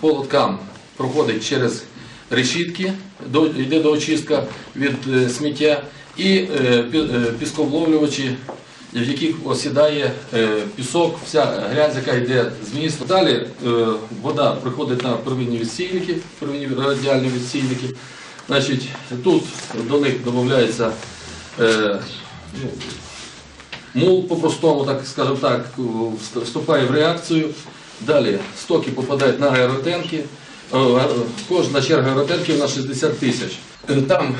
по проходить через решітки, йде до очистка від е, сміття, і е, е, пісковловлювачі, в яких осідає пісок, вся грязь, яка йде з міста. Далі вода приходить на первинні відсійники, первинні радіальні відсійники. Значить, тут до них додається ну, Мул по-простому, так скажемо так, вступає в реакцію. Далі стоки попадають на аеротенки. Е, е, Кожна черга аеротенків на 60 тисяч. Е, Там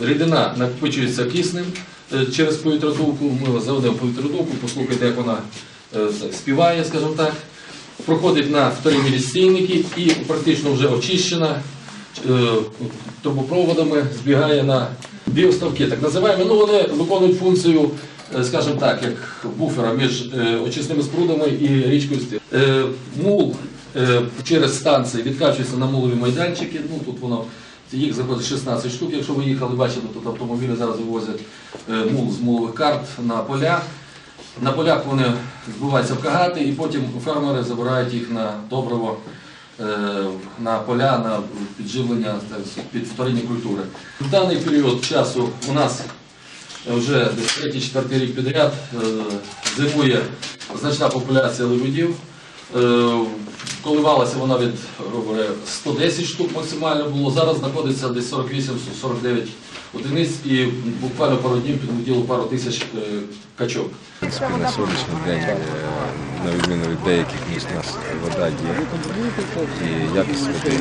рідина накопичується киснем через повітродувку. Ми заведемо повітродувку, послухайте, як вона співає, скажімо так. Проходить на вторинні відстійники і практично вже очищена трубопроводами збігає на біоставки, так називаємо. Ну, вони виконують функцію, скажімо так, як буфера між е, очисними спрудами і річкою Стир. Е, Мул е, через станції відкачується на мулові майданчики. Ну, тут воно їх заходить 16 штук. Якщо ви їхали, бачите, тут автомобілі зараз вивозять е, мул з мулових карт на поля. На полях вони збиваються в кагати, і потім фермери забирають їх на добриво е, на поля, на підживлення під вторинні культури. В даний період часу у нас вже десь третій-четвертий рік підряд е, зимує значна популяція лебедів. Е, Коливалася вона від 110 штук максимально було. Зараз знаходиться десь 48-49 одиниць і буквально пару днів підлетіло пару тисяч е, качок. В на сьогоднішній день, на відміну від деяких міст, нас вода є і якість води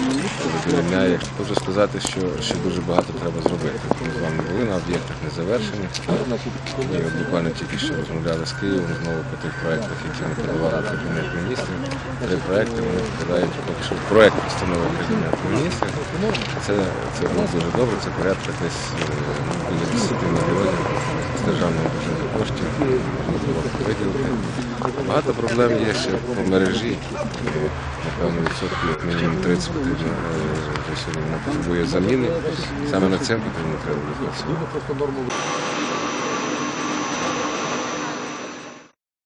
задовольняє. Хочу сказати, що ще дуже багато треба зробити. Ми з вами були на об'єктах не завершені. І буквально тільки що розмовляли з Києвом знову по тих проєктах, які ми подавали до Кабінету міністрів. Три проєкти вони попадають поки що проєкт постанови Кабінету міністрів. Це, це було дуже добре, це порядка десь 10 мільйонів з державного бюджету коштів виділити. Багато проблем є ще по мережі. Напевно, відсотків мінімум 30 потрібно потребує заміни. Саме над цим потрібно треба працювати.